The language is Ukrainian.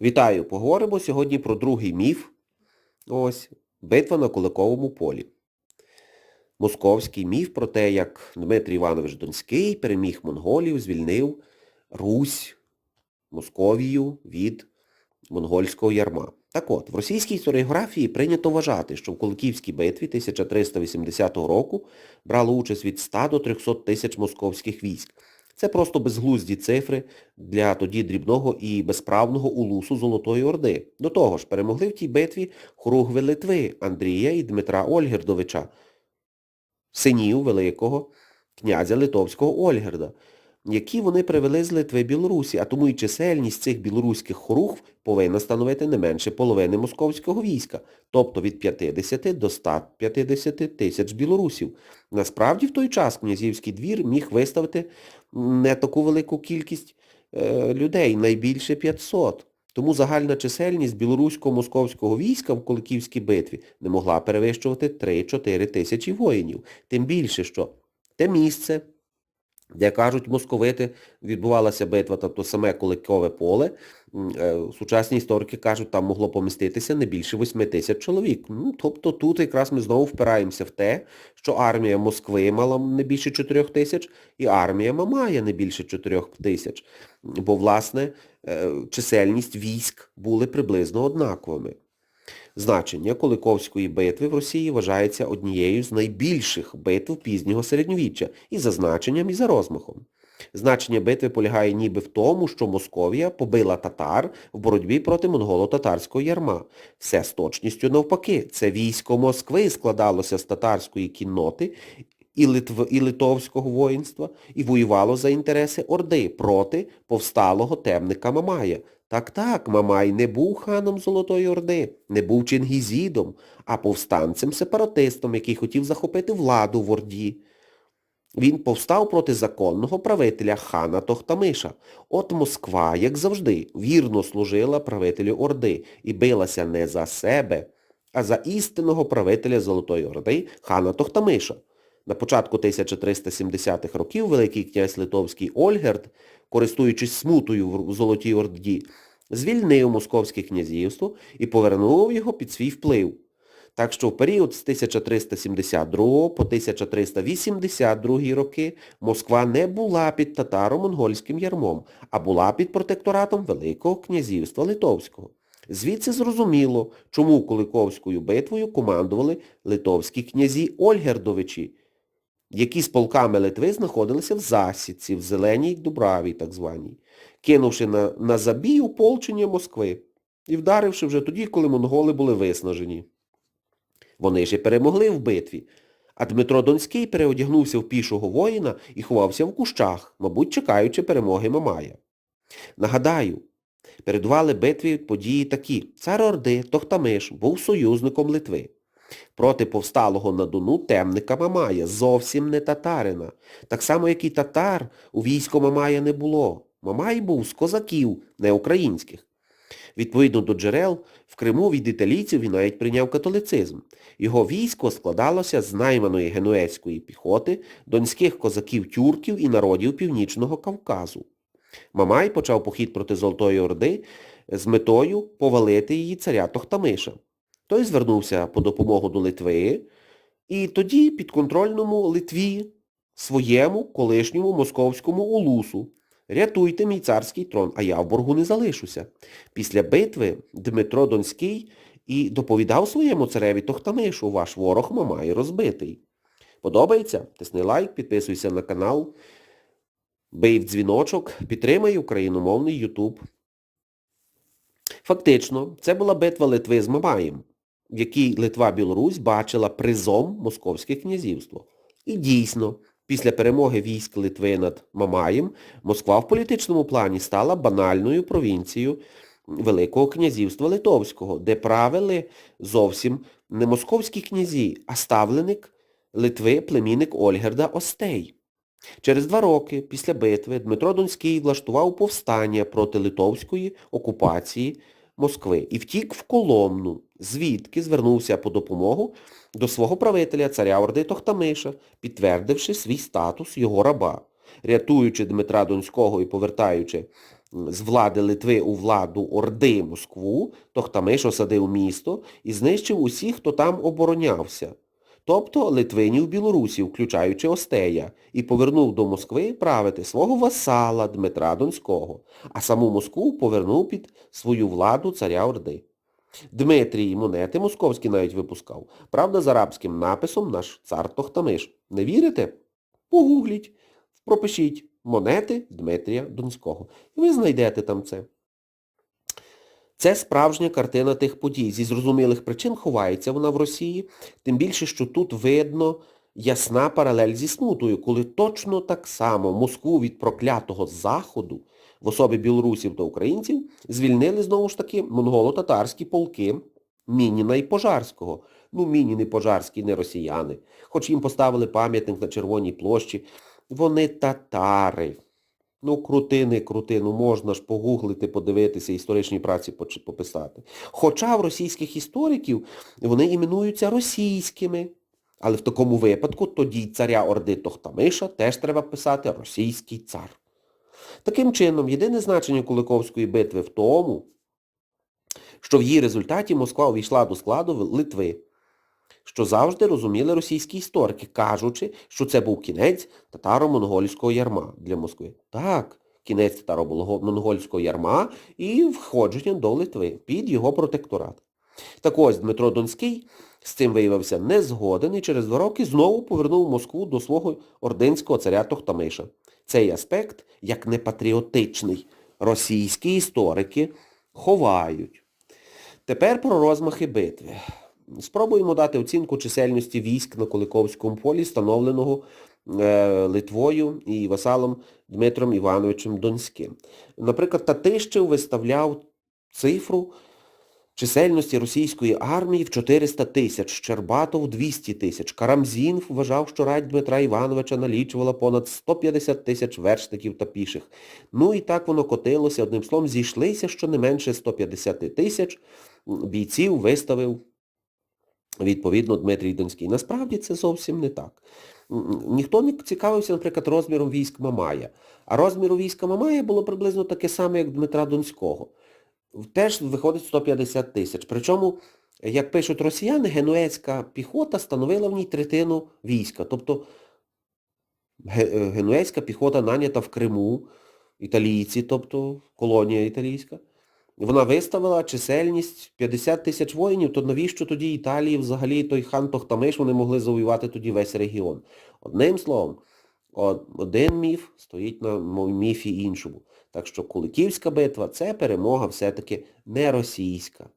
Вітаю! Поговоримо сьогодні про другий міф. Ось, битва на Куликовому полі. Московський міф про те, як Дмитрій Іванович Донський переміг монголів, звільнив Русь, Московію від монгольського ярма. Так от, в російській історіографії прийнято вважати, що в Куликівській битві 1380 року брало участь від 100 до 300 тисяч московських військ. Це просто безглузді цифри для тоді дрібного і безправного улусу Золотої Орди. До того ж, перемогли в тій битві хоругви Литви Андрія і Дмитра Ольгердовича, синів великого князя Литовського Ольгерда, які вони привели з Литви Білорусі, а тому і чисельність цих білоруських хоругв повинна становити не менше половини московського війська, тобто від 50 до 150 тисяч білорусів. Насправді в той час князівський двір міг виставити не таку велику кількість е, людей, найбільше 500. Тому загальна чисельність білорусько-московського війська в Куликівській битві не могла перевищувати 3-4 тисячі воїнів. Тим більше, що те місце, де, кажуть, московити, відбувалася битва, тобто саме Куликове поле, е, сучасні історики кажуть, там могло поміститися не більше 8 тисяч чоловік. Ну, тобто тут якраз ми знову впираємося в те, що армія Москви мала не більше 4 тисяч, і армія Мамая не більше 4 тисяч. Бо, власне, е, чисельність військ були приблизно однаковими. Значення Куликовської битви в Росії вважається однією з найбільших битв пізнього середньовіччя і за значенням, і за розмахом. Значення битви полягає ніби в тому, що Московія побила татар в боротьбі проти монголо-татарського ярма. Все з точністю навпаки. Це військо Москви складалося з татарської кінноти і, Литв... і литовського воїнства і воювало за інтереси Орди проти повсталого темника Мамая. Так-так, Мамай не був ханом Золотої Орди, не був Чингізідом, а повстанцем-сепаратистом, який хотів захопити владу в Орді. Він повстав проти законного правителя хана Тохтамиша. От Москва, як завжди, вірно служила правителю Орди і билася не за себе, а за істинного правителя Золотої Орди хана Тохтамиша. На початку 1370-х років Великий князь Литовський Ольгерд, користуючись смутою в Золотій Орді, звільнив Московське князівство і повернув його під свій вплив. Так що в період з 1372 по 1382 роки Москва не була під татаро-монгольським ярмом, а була під протекторатом Великого князівства Литовського. Звідси зрозуміло, чому Куликовською битвою командували литовські князі Ольгердовичі, які з полками Литви знаходилися в засідці, в Зеленій Дубраві так званій, кинувши на, на забій уполчення Москви і вдаривши вже тоді, коли монголи були виснажені. Вони і перемогли в битві, а Дмитро Донський переодягнувся в пішого воїна і ховався в кущах, мабуть, чекаючи перемоги Мамая. Нагадаю, передували битві події такі. Цар Орди Тохтамиш був союзником Литви. Проти повсталого на Дону темника Мамая, зовсім не татарина. Так само, як і татар, у війську Мамая не було. Мамай був з козаків, не українських. Відповідно до джерел, в Криму від італійців він навіть прийняв католицизм. Його військо складалося з найманої генуезької піхоти, донських козаків-тюрків і народів Північного Кавказу. Мамай почав похід проти Золотої Орди з метою повалити її царя Тохтамиша. Той звернувся по допомогу до Литви, і тоді підконтрольному Литві, своєму колишньому московському улусу, рятуйте мій царський трон, а я в боргу не залишуся. Після битви Дмитро Донський і доповідав своєму цареві Тохтамишу, ваш ворог Мамай розбитий. Подобається? Тисни лайк, підписуйся на канал, бий в дзвіночок, підтримай україномовний Ютуб. Фактично, це була битва Литви з Мамаєм, в якій Литва-Білорусь бачила призом Московське князівство. І дійсно, після перемоги військ Литви над Мамаєм, Москва в політичному плані стала банальною провінцією Великого князівства Литовського, де правили зовсім не московські князі, а ставленик Литви племінник Ольгерда Остей. Через два роки після битви Дмитро Донський влаштував повстання проти литовської окупації Москви і втік в Коломну, звідки звернувся по допомогу до свого правителя царя Орди Тохтамиша, підтвердивши свій статус його раба. Рятуючи Дмитра Донського і повертаючи з влади Литви у владу Орди Москву, Тохтамиш осадив місто і знищив усіх, хто там оборонявся. Тобто литвинів білорусів, включаючи Остея, і повернув до Москви правити свого васала Дмитра Донського, а саму Москву повернув під свою владу царя Орди. Дмитрій монети московські навіть випускав. Правда, з арабським написом наш цар Тохтамиш. Не вірите? Погугліть, пропишіть монети Дмитрія Донського. І ви знайдете там це. Це справжня картина тих подій. Зі зрозумілих причин ховається вона в Росії, тим більше, що тут видно ясна паралель зі смутою, коли точно так само Москву від проклятого Заходу в особі білорусів та українців звільнили знову ж таки монголо-татарські полки Мініна і Пожарського. Ну, Мінін і Пожарський не росіяни. Хоч їм поставили пам'ятник на Червоній площі. Вони татари. Ну, крути, не крути, ну можна ж погуглити, подивитися, історичні праці пописати. Хоча в російських істориків вони іменуються російськими. Але в такому випадку тоді царя Орди Тохтамиша теж треба писати російський цар. Таким чином, єдине значення Куликовської битви в тому, що в її результаті Москва увійшла до складу Литви, що завжди розуміли російські історики, кажучи, що це був кінець татаро-монгольського ярма для Москви. Так, кінець татаро-монгольського ярма і входження до Литви під його протекторат. Так ось Дмитро Донський з цим виявився незгоден і через два роки знову повернув Москву до свого ординського царя Тохтамиша. Цей аспект, як непатріотичний, російські історики ховають. Тепер про розмахи битви. Спробуємо дати оцінку чисельності військ на Куликовському полі, встановленого е, Литвою і васалом Дмитром Івановичем Донським. Наприклад, Татищев виставляв цифру чисельності російської армії в 400 тисяч, Щербатов 200 тисяч. Карамзін вважав, що рать Дмитра Івановича налічувала понад 150 тисяч вершників та піших. Ну і так воно котилося, одним словом, зійшлися щонайменше 150 тисяч бійців виставив відповідно Дмитрій Донський. Насправді це зовсім не так. Ніхто не цікавився, наприклад, розміром військ Мамая. А розміру війська Мамая було приблизно таке саме, як Дмитра Донського. Теж виходить 150 тисяч. Причому, як пишуть росіяни, генуецька піхота становила в ній третину війська. Тобто е, генуецька піхота нанята в Криму, італійці, тобто колонія італійська. Вона виставила чисельність 50 тисяч воїнів, то навіщо тоді Італії взагалі той хан Тохтамиш, вони могли завоювати тоді весь регіон. Одним словом, один міф стоїть на міфі іншому. Так що Куликівська битва це перемога все-таки не російська.